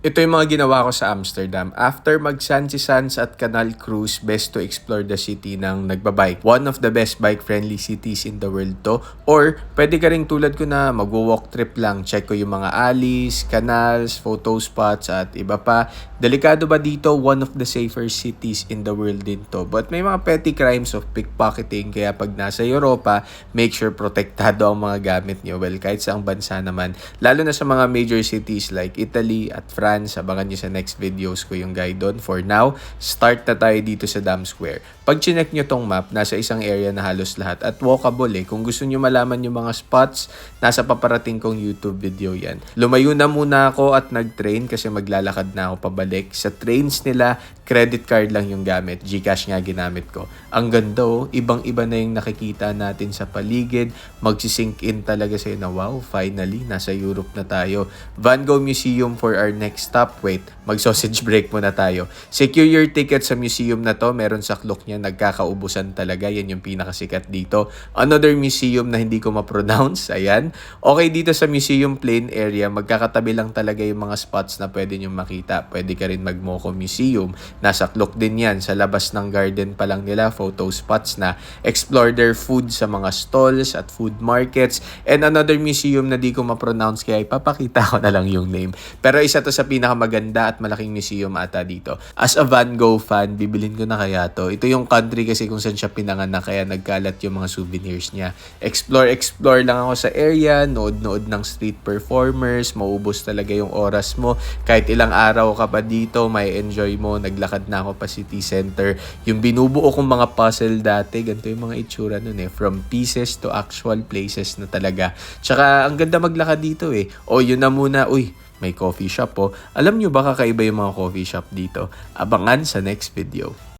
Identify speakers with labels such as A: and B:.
A: Ito yung mga ginawa ko sa Amsterdam. After mag Sansi Sans at Canal Cruise, best to explore the city ng nagbabike. One of the best bike-friendly cities in the world to. Or, pwede ka rin tulad ko na mag-walk trip lang. Check ko yung mga alleys, canals, photo spots, at iba pa. Delikado ba dito? One of the safer cities in the world din to. But may mga petty crimes of pickpocketing. Kaya pag nasa Europa, make sure protektado ang mga gamit nyo. Well, kahit sa bansa naman. Lalo na sa mga major cities like Italy at France France. Abangan nyo sa next videos ko yung guide doon. For now, start na tayo dito sa Dam Square. Pag chinek nyo tong map, nasa isang area na halos lahat at walkable eh. Kung gusto nyo malaman yung mga spots, nasa paparating kong YouTube video yan. Lumayo na muna ako at nag-train kasi maglalakad na ako pabalik. Sa trains nila, credit card lang yung gamit. Gcash nga ginamit ko. Ang ganda oh, ibang-iba na yung nakikita natin sa paligid. Magsisink in talaga sa'yo na wow, finally, nasa Europe na tayo. Van Gogh Museum for our next stop. Wait, mag-sausage break muna tayo. Secure your ticket sa museum na to. Meron sa clock niya, nagkakaubusan talaga. Yan yung pinakasikat dito. Another museum na hindi ko ma-pronounce. Ayan. Okay, dito sa museum plain area, magkakatabi lang talaga yung mga spots na pwede nyo makita. Pwede ka rin mag-Moco Museum. Nasa clock din yan. Sa labas ng garden pa lang nila, photo spots na explore their food sa mga stalls at food markets. And another museum na di ko ma-pronounce kaya ipapakita ko na lang yung name. Pero isa to sa pinakamaganda at malaking museum ata dito. As a Van Gogh fan, bibilin ko na kaya to. Ito yung country kasi kung saan siya pinanganak kaya nagkalat yung mga souvenirs niya. Explore, explore lang ako sa area, nood-nood ng street performers, maubos talaga yung oras mo. Kahit ilang araw ka pa dito, may enjoy mo. Naglakad na ako pa city center. Yung binubuo kong mga puzzle dati, ganito yung mga itsura nun eh. From pieces to actual places na talaga. Tsaka, ang ganda maglakad dito eh. O, yun na muna. Uy, may coffee shop po. Alam nyo ba kakaiba yung mga coffee shop dito? Abangan sa next video.